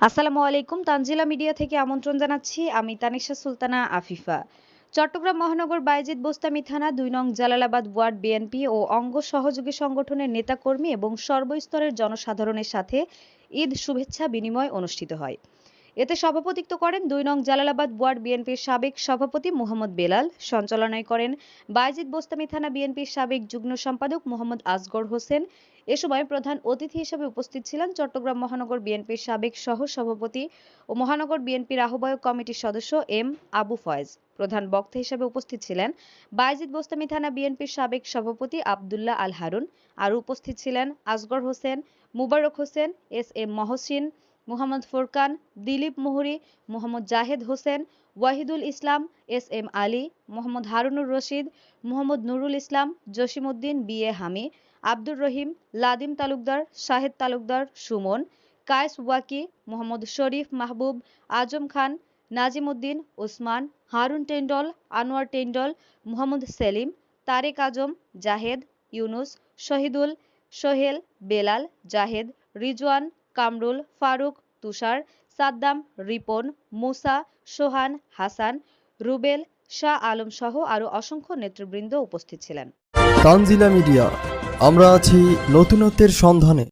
আসসালামু আলাইকুম, তানজিলা মিডিয়া থেকে আমন্ত্রণ জানাচ্ছি আমি তানিশা সুলতানা আফিফা। চট্টগ্রাম মহানগর বাইজিদ বোস্তামি থানা দুই নং জালালাবাদ ওয়ার্ড বিএনপি ও অঙ্গ সহযোগী সংগঠনের নেতাকর্মী এবং সর্বস্তরের জনসাধারণের সাথে ঈদ শুভেচ্ছা বিনিময় অনুষ্ঠিত হয়। এতে সভাপতিত্ব করেন দুই নং জালালাবাদ ওয়ার্ড বিএনপির সাবেক সভাপতি মোহাম্মদ বেলাল, সঞ্চালনায় করেন বাইজিদ বোস্তামি থানা বিএনপির সাবেক যুগ্ম সম্পাদক মোহাম্মদ আসগর হোসেন। এ সময় প্রধান অতিথি হিসেবে উপস্থিত ছিলেন চট্টগ্রাম মহানগর বিএনপির সাবেক সহ সভাপতি ও মহানগর বিএনপির আহ্বায়ক কমিটির সদস্য এম আবু ফয়েজ। প্রধান বক্তা হিসেবে উপস্থিত ছিলেন বাইজিদ বোস্তামি থানা বিএনপির সাবেক সভাপতি আবদুল্লাহ আল হারুন। আর উপস্থিত ছিলেন Asgar Hossain, Mubarak Hossain, S M Mohsin Mohammad Furkan, Dilip Muhuri, Mohammad Zahed Hossain, Wahidul Islam, S M Ali, Mohammad Harunur Rashid, Mohammad Nurul Islam, Jasimuddin, B A Hami, Abdur Rahim, Ladim Talukdar, Shahed Talukdar, Suman, Kayes Waki, Mohammad Sharif মাহবুব, আজম খান নাজিম উদ্দিন ওসমান, হারুন টেন্ডল, আনোয়ার টেন্ডল, মোহাম্মদ সেলিম, তারেক আজম, জাহেদ, ইউনুস, শহীদুল, সোহেল, বেলাল, জাহেদ, রিজওয়ান কামরুল, ফারুক, তুষার, সাদ্দাম, রিপন, মুসা, সোহান, হাসান, রুবেল, শাহ আলম সহ আরও অসংখ্য নেতৃবৃন্দ উপস্থিত ছিলেন। Tanzila media, আমরা আছি নতুনত্বের সন্ধানে।